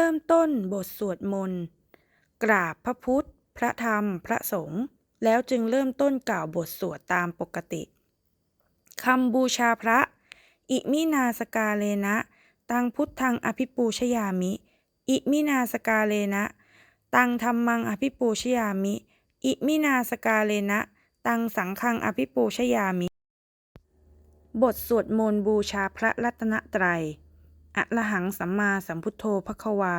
เริ่มต้นบทสวดมนต์กราบพระพุทธ พระธรรม พระสงฆ์แล้วจึงเริ่มต้นกล่าวบทสวดตามปกติคำบูชาพระ อิมินาสกาเลนะ ตังพุทธังอภิปูชยามิ อิมินาสกาเลนะ ตังธรรมังอภิปูชยามิ อิมินาสกาเลนะ ตังสังฆังอภิปูชยามิ บทสวดมนต์บูชาพระรัตนตรัย อะระหังสัมมาสัมพุทโธภควา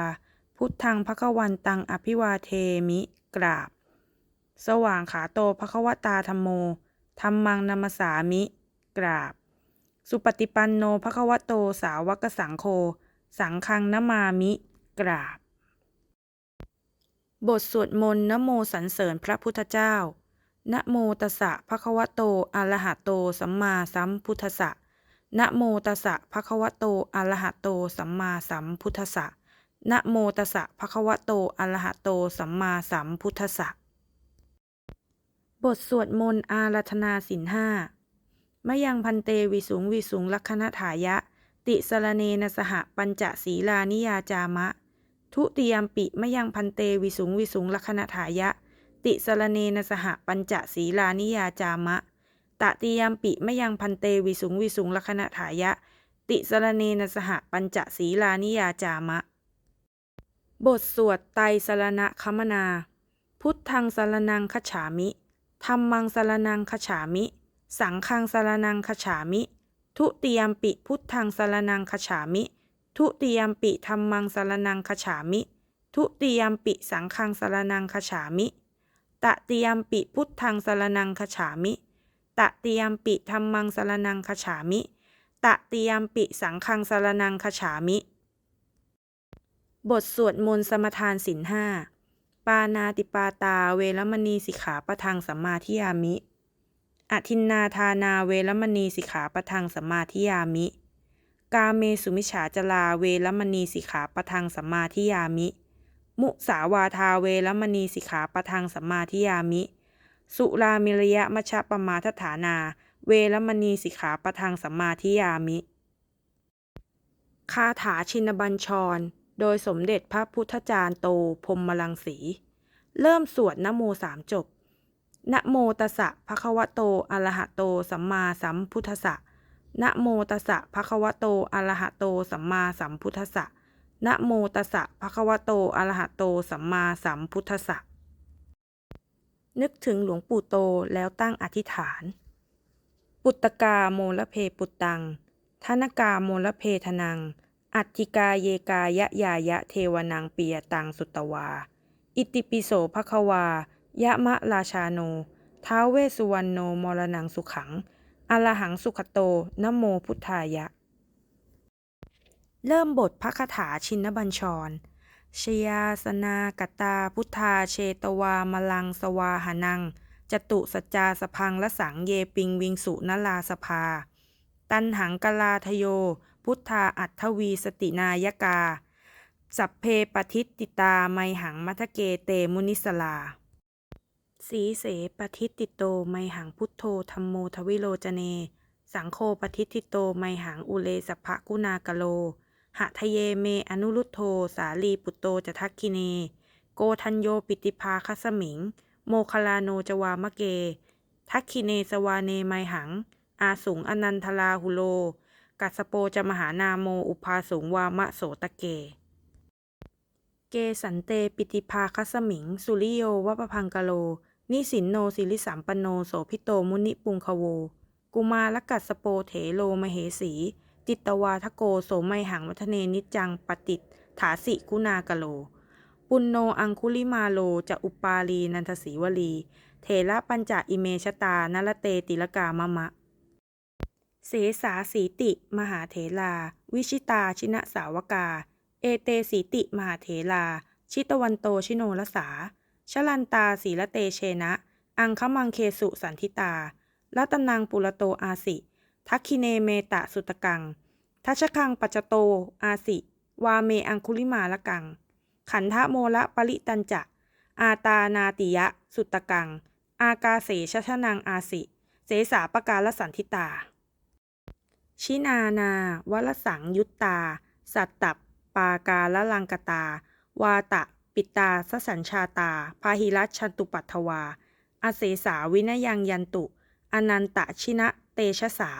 พุทธังภควันตังอภิวาเทมิกราบ สว่างขาโตภควตาธรรมโมธรรมังนัมสสามิ กราบ สุปฏิปันโนภควโตสาวกสังโฆสังฆังนมามิ กราบ บทสวดมนต์นโมสรรเสริญพระพุทธเจ้า นะโมตสะภะคะวะโตอะระหะโต สัมมาสัมพุทธสสะ นะโมตัสสะภะคะวะโตอะระหะโต สัมมาสัมพุทธัสสะนะโมตัสสะภะคะวะโตอะระหะโต สัมมาสัมพุทธัสสะบทสวดมนต์อารัธนาสินห้ามะยังพันเตวิสุงวิสุงลักขณถายะ ติสรเนนสหปัญจศีลานิยาจามะ ทุติยมปิมะยังพันเตวิสุงวิสุงลักขณถายะ ติสรเนนสหปัญจศีลานิยาจามะ ตติยามปิมยังพันเตวิสุงวิสุงลักขณถายะ ติสรเนนสหปัญจศีลานิยาจามะ บทสวดไตรสรณะคมนา พุทธังสรนังคจฉามิธรรมังสรนังคจฉามิ สังฆังสรนังคจฉามิ ทุติยามปิพุทธังสรนังคจฉามิ ทุติยามปิธรรมังสรนังคจฉามิ ทุติยามปิสังฆังสรนังคจฉามิ ตติยามปิพุทธังสรนังคจฉามิ ตติยมปิธรรมังสารนังคฉามิตติยมปิสังฆังสารนังคฉามิ บทสวดมนต์สมทานสินห้า ปานาติปาตาเวรมณีสิกขาปะทังสัมมาทิยามิ อทินนาทานาเวรมณีสิกขาปะทังสัมมาทิยามิ กาเมสุมิฉาจลาเวรมณีสิกขาปะทังสัมมาทิยามิ มุสาวาทาเวรมณีสิกขาปะทังสัมมาทิยามิ สุรามิระยะมชฌปมาทฐานา เวรมณีสิกขาประทังสัมมาทิยามิ คาถาชินบัญชร โดยสมเด็จพระพุทธจารย์โตพรหมลังสี เริ่มสวดนโมสามจบนะโมตัสสะภะคะวะโตอะระหะโต สัมมาสัมพุทธัสสะนะโมตัสสะภะคะวะโตอะระหะโต สัมมาสัมพุทธัสสะนะโมตัสสะภะคะวะโตอะระหะโต สัมมาสัมพุทธัสสะ นึกถึงหลวงปู่โตแล้วตั้งอธิษฐาน ปุตตกาโมละเพปุตตังธนกาโมละเพทนัง อัตถิกาเยกายะยายะเทวนังปียตังสุตวา อิติปิโสภควายะมะราชาโน ท้าเวสุวรรณโนมรณังสุขังอรหังสุขโตนโมพุทธายะ เริ่มบทพระคาถาชินบัญชร ชยาสนากตาพุทธาเชตวามลังสวาหนัง จตุสจาสพังละสังเยปิงวิงสุนลาสภา ตันหังกลาทโย พุทธาอัตถวีสตินายกา สัพเพปทิตติตาไมหังมัทเกเตมุนิสลา สีเสปทิตติโตไมหังพุทโธธรรมโมทวิโลจเน สังโฆปทิตติโตไมหังอุเลสภะกุณากโล หะทะเยเมอนุรุตโธ สาลีปุตโตจะทักคิเน โกทัญโยปิติภาคัสมิง โมคลาโนจวามะเก ทักคิเนสวาเนไมหัง อาสุงอนันทลาหุโล กัสโปจะมหานาโมอุปาสุงวามะโสตะเก เกสันเตปิติภาคัสมิง สุริโยวปพังกะโล นิสินโนสิริสัมปโนโสพิโตมุนิปุงคโว กุมารกัสโปเถโลมเหสี จิตตวาทโกโสไมหังวัฒเนนิจังปฏิตถาสิกุณากโล ปุณโนอังคุลิมาโลจะอุปาลีนันทสีวลีเถระปัญจอิเมชตานละเตติลกามะมะ เสสาสีติ มหาเถลาวิชิตาชินะสาวกา เอเตสีติ มหาเถลาชิตวันโตชิโนรสา ชลันตาสีละเตเชนะ อังคมังเคสุสันทิตารัตนังปุระโตอาสิ ทักคิเนเมตะสุตกัง ทัชคังปัจโต อาสิ วาเมอังคุลิมาละกัง ขันธโมละปริตันจะ อาตานาติยะ สุตกัง อากาเสชชนังอาสิ เสสาปการละสันทิตา ชินานาวรสังยุตตา สัตตับ ปากาละลังกตา วาตะ ปิตาสสัญชาตา พาหิรัชันตุปัททวาอาเสสาวินยังยันตุ อนันตชินะ เตชะสา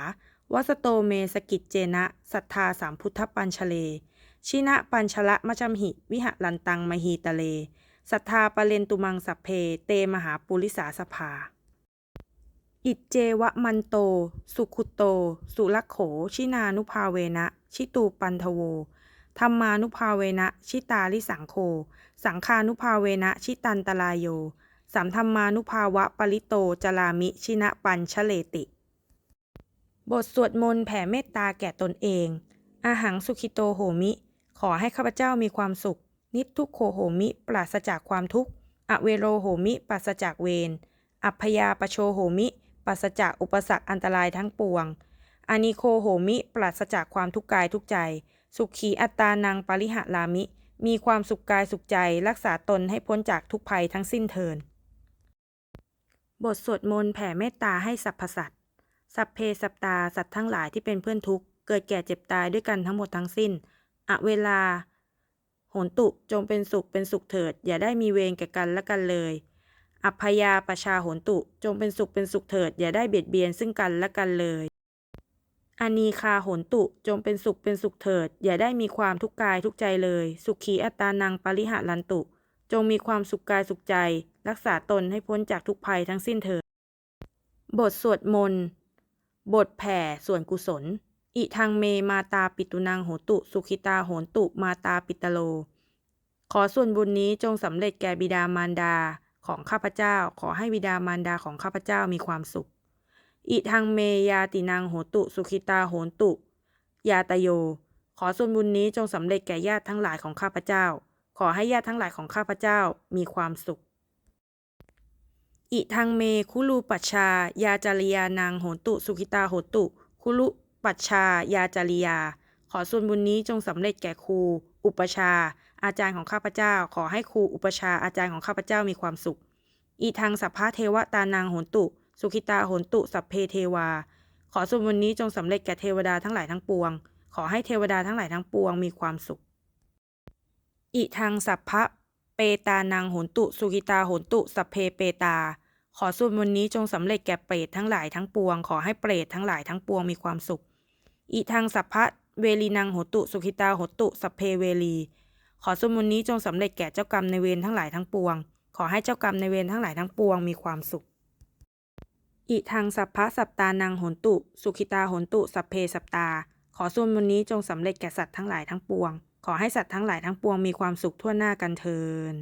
วัสโตเมสกิจเจนะ สัทธาสามพุทธปัญชเล ชินะปัญชละมะจำหิ วิหะลันตังมหีตะเล สัทธาปะเลนตุมังสัพเพ เตมหาปุริสาสภา อิจเจวะมันโต สุขุโต สุลัโข ชินานุภาเวนะ ชิตูปันทโวธรรมานุภาเวนะ ชิตาลิสังโค สังคานุภาเวนะ ชิตันตลายโยสัมธรรมานุภาวะปริโตจลามิชินะปัญชเลติ บทสวดมนต์แผ่เมตตาแก่ตนเอง อาหังสุขิโตโหมิ ขอให้ข้าพเจ้ามีความสุข นิทุกโขโหมิ ปราศจากความทุกข์ อเวโรโหมิ ปราศจากเวร อัพยาปโชโหมิ ปราศจากอุปสรรคอันตรายทั้งปวง อานิโคโหมิ ปราศจากความทุกข์กายทุกใจ สุขีอัตตานังปริหะลามิ มีความสุขกายสุขใจ รักษาตนให้พ้นจากทุกภัยทั้งสิ้นเทิน บทสวดมนต์แผ่เมตตาให้สรรพสัตว์ สัพเพสัตตาสัตว์ทั้งหลายที่เป็นเพื่อนทุกข์เกิดแก่เจ็บตายด้วยกันทั้งหมดทั้งสิ้นอะเวลา โหนตุจงเป็นสุขเป็นสุขเถิด อย่าได้มีเวรแก่กันและกันเลย อัพยาประชาโหนตุจงเป็นสุขเป็นสุขเถิด อย่าได้เบียดเบียนซึ่งกันและกันเลยอานีคาโหนตุจงเป็นสุขเป็นสุขเถิด อย่าได้มีความทุกข์กายทุกใจเลย สุขีอัตตานังปริหะลันตุ จงมีความสุขกายสุขใจ รักษาตนให้พ้นจากทุกภัยทั้งสิ้นเถิด บทสวดมนต์ บทแผ่ส่วนกุศล อิทังเมมาตาปิตุนังโหตุ สุขิตาโหนตุมาตาปิตโล ขอส่วนบุญนี้จงสำเร็จแก่บิดามารดาของข้าพเจ้า ขอให้บิดามารดาของข้าพเจ้ามีความสุข อิทังเมยาตินังโหตุ สุขิตาโหนตุ ยาตโย ขอส่วนบุญนี้จงสำเร็จแก่ญาติทั้งหลายของข้าพเจ้า ขอให้ญาติทั้งหลายของข้าพเจ้ามีความสุข อิทังเมคุลูปัชชายาจาริยานางโหตุสุขิตาโหตุ คุลุปัชชายาจาริยา ขอส่วนบุญนี้จงสำเร็จแก่ครู อุปชา อาจารย์ของข้าพเจ้า ขอให้ครูอุปชาอาจารย์ของข้าพเจ้ามีความสุข อีทางสัพพะเทวตานางโหนตุ สุขิตาโหนตุสัพเพเทวา ขอส่วนบุญนี้จงสำเร็จแก่เทวดาทั้งหลายทั้งปวง ขอให้เทวดาทั้งหลายทั้งปวงมีความสุข อิทังสัพพะ เปตานางโหนตุ สุขิตาโหนตุสัพเพเปตา ขอส่วนบุญนี้จงสำเร็จแก่เปรตทั้งหลายทั้งปวง ขอให้เปรตทั้งหลายทั้งปวงมีความสุข อิทังสัพพะเวลีนังโหตุสุขิตาโหตุสัพเพเวลี ขอส่วนบุญนี้จงสำเร็จแก่เจ้ากรรมในเวรทั้งหลายทั้งปวง ขอให้เจ้ากรรมในเวรทั้งหลายทั้งปวงมีความสุข อิทังสัพพะสัปตานังโหนตุ สุขิตาโหนตุสัพเพสัปตา ขอส่วนบุญนี้จงสำเร็จแก่สัตว์ทั้งหลายทั้งปวง ขอให้สัตว์ทั้งหลายทั้งปวงมีความสุขทั่วหน้ากันเทิน